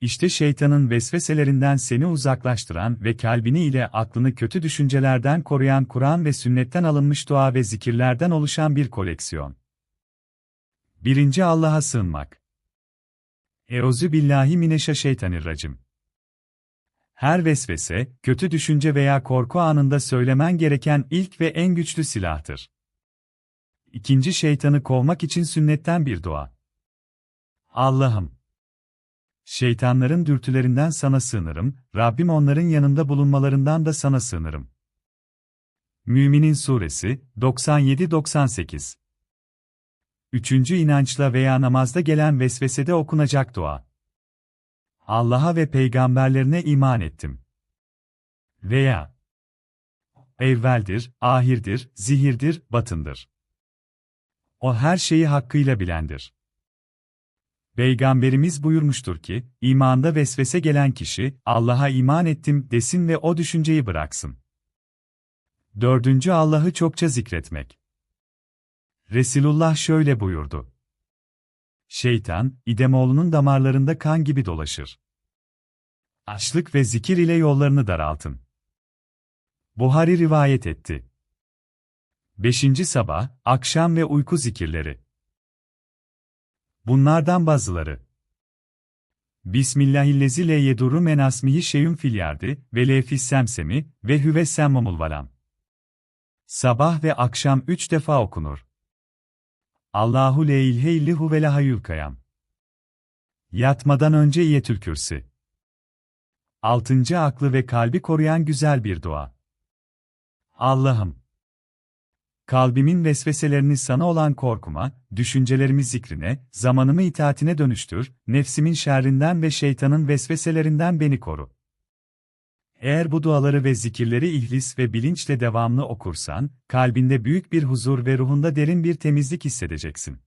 İşte şeytanın vesveselerinden seni uzaklaştıran ve kalbini ile aklını kötü düşüncelerden koruyan Kur'an ve sünnetten alınmış dua ve zikirlerden oluşan bir koleksiyon. 1. Allah'a sığınmak. Euzu billahi mineşşeytanirracim. Her vesvese, kötü düşünce veya korku anında söylemen gereken ilk ve en güçlü silahtır. İkinci şeytanı kovmak için sünnetten bir dua. Allah'ım! Şeytanların dürtülerinden sana sığınırım, Rabbim onların yanında bulunmalarından da sana sığınırım. Müminin Suresi 97-98 Üçüncü inançla veya namazda gelen vesvesede okunacak dua. Allah'a ve peygamberlerine iman ettim. Veya evveldir, ahirdir, zihirdir, batındır. O her şeyi hakkıyla bilendir. Peygamberimiz buyurmuştur ki, imanda vesvese gelen kişi, Allah'a iman ettim desin ve o düşünceyi bıraksın. Dördüncü Allah'ı çokça zikretmek. Resulullah şöyle buyurdu. Şeytan, İdemoğlu'nun damarlarında kan gibi dolaşır. Açlık ve zikir ile yollarını daraltın. Buhari rivayet etti. 5. Sabah, akşam ve uyku zikirleri. Bunlardan bazıları. Bismillahillezi le yedurru men asmihi şeyün fil yardi ve le semsemi ve hüve semmumul valam. Sabah ve akşam üç defa okunur. Allahu le ilhe illihu ve lahayül kayam. Yatmadan önce İyetül Kürsi. Altıncı aklı ve kalbi koruyan güzel bir dua. Allah'ım! Kalbimin vesveselerini sana olan korkuma, düşüncelerimi zikrine, zamanımı itaatine dönüştür, nefsimin şerrinden ve şeytanın vesveselerinden beni koru. Eğer bu duaları ve zikirleri ihlis ve bilinçle devamlı okursan, kalbinde büyük bir huzur ve ruhunda derin bir temizlik hissedeceksin.